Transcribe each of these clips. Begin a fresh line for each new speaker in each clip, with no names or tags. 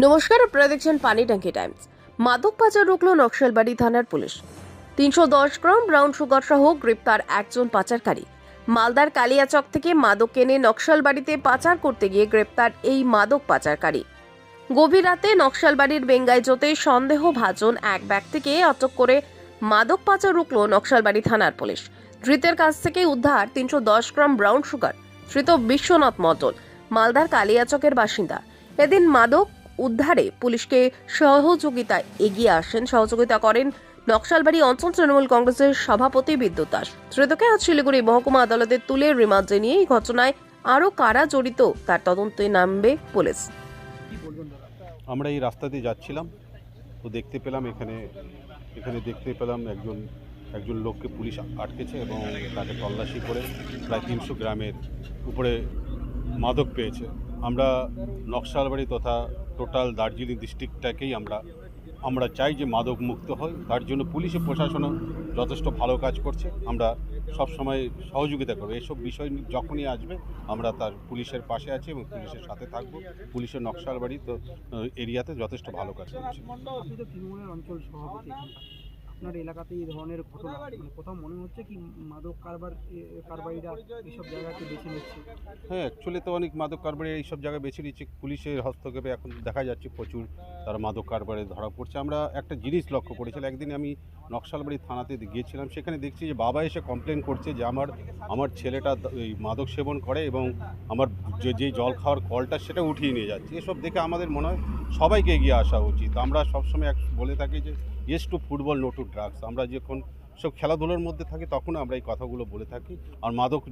নমস্কার, আপনারা দেখছেন পানি ট্যাঙ্কি টাইমস। মাদক পাচার রুখল নকশালবাড়ি থানার পুলিশ। তিনশো দশ গ্রাম ব্রাউন সুগার সহ গ্রেপ্তার একজন পাচারকারী। মালদার কালিয়াচক থেকে মাদক কেনে নকশালবাড়িতে পাচার করতে গিয়ে গ্রেপ্তার এই মাদক পাচারকারী। গভীর রাতে নকশালবাড়ির বেঙ্গাইজোতে সন্দেহভাজন এক ব্যক্তিকে আটক করে মাদক পাচার রুখল নকশালবাড়ি থানার পুলিশ। ধৃতের কাছ থেকে উদ্ধার তিনশো দশ গ্রাম ব্রাউন সুগার, ধৃত বিশ্বনাথ মণ্ডল, মালদার কালিয়াচকের বাসিন্দা। এদিন মাদক উদ্ধারে পুলিশকে সহযোগিতায় এগিয়ে আসেন, সহযোগিতা করেন নকশালবাড়ি অঞ্চল তৃণমূল কংগ্রেসের সভাপতি বিদ্যুৎ দাস। ধৃতকে আজ শিলিগুড়ি মহকুমা আদালতে তুলে রিমান্ডে নিয়ে এই ঘটনায় আরও কারা জড়িত তার তদন্তে নামবে পুলিশ।
আমরা এই রাস্তা দিয়ে যাচ্ছিলাম, তো দেখতে পেলাম এখানে এখানে দেখতে পেলাম একজন একজন লোককে পুলিশ আটকেছে এবং তাকে তল্লাশি করে প্রায় তিনশো গ্রামের উপরে মাদক পেয়েছে। আমরা নকশালবাড়ি তথা টোটাল দার্জিলিং ডিস্ট্রিক্টটাকেই আমরা আমরা চাই যে মাদক মুক্ত হয়। তার জন্য পুলিশ ও প্রশাসনও যথেষ্ট ভালো কাজ করছে। আমরা সব সময় সহযোগিতা করব। এসব বিষয় যখনই আসবে, আমরা তার পুলিশের পাশে আছি এবং পুলিশের সাথে থাকব। পুলিশের নকশাল বাড়ি তো, এরিয়াতে যথেষ্ট ভালো কাজ করছে।
আপনার এলাকাতে এই ধরনের ঘটনা? মানে কোথাও মনে হচ্ছে কি মাদক কারবার কারবারিরা এইসব জায়গাকে বেছে নিচ্ছে?
হ্যাঁ অ্যাকচুয়ালি তো অনেক মাদক কারবারি এইসব জায়গায় বেছে নিচ্ছে। পুলিশের হস্তক্ষেপে এখন দেখা যাচ্ছে প্রচুর তারা মাদক কারবারে ধরা পড়ছে। আমরা একটা জিনিস লক্ষ্য করেছিলাম। একদিন আমি নকশালবাড়ি থানাতে গিয়েছিলাম। সেখানে দেখছি যে বাবা এসে কমপ্লেন করছে যে আমার আমার ছেলেটা এই মাদক সেবন করে এবং আমার যে যে জল খাওয়ার কলটা সেটা উঠিয়ে নিয়ে যাচ্ছে। এসব দেখে আমাদের মনে হয় সবাইকে এগিয়ে আসা উচিত। আমরা সবসময় এক বলে থাকি যে yes to football no to drugs আমরা যখন সব খেলাধুলোর মধ্যে থাকি তখন আমরা এই কথাগুলো বলে থাকি। আর মাদক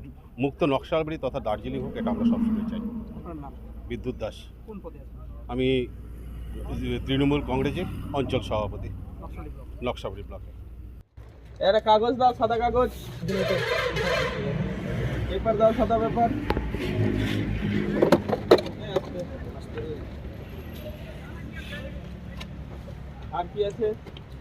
মুক্ত নকশালবাড়ি তথা দার্জিলিং হোক এটা আমরা সবসময় চাই।
আপনার নাম?
বিদ্যুৎ দাস।
কোন পদে আছে
আমি তৃণমূল কংগ্রেসের অঞ্চল সভাপতি। নকশাবাড়ি ব্লকে।
একটা কাগজ দাও সাদা কাগজ। পেপার দাও সাদা পেপার। আর কি আছে?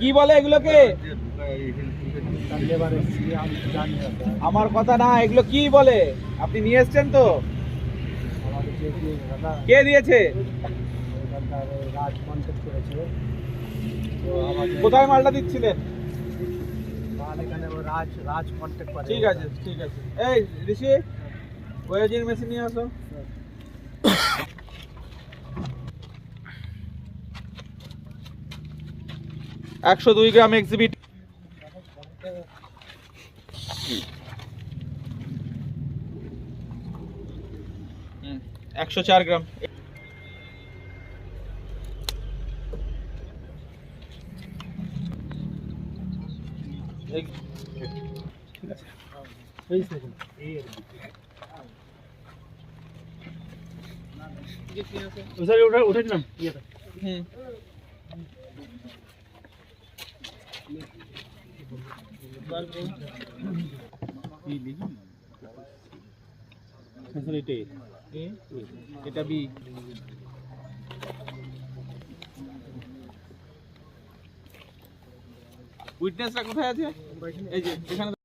কি বলে এগুলোকে? আমার কথা না, এগুলো কি বলে? আপনি নিয়ে এসছেন তো? কে দিয়েছে? কোথায় মালটা দিচ্ছিলেন? ঠিক আছে ঠিক আছে। এই, ঋষি ওয়েজিং মেশিন নিয়ে আসো। একশো দুই গ্রাম এক্সিবিট একশো চার গ্রাম
উঠেছিলাম ইয়েটা
হুম এটা বি উইটনেসটা কোথায় আছে? এই যে এখানে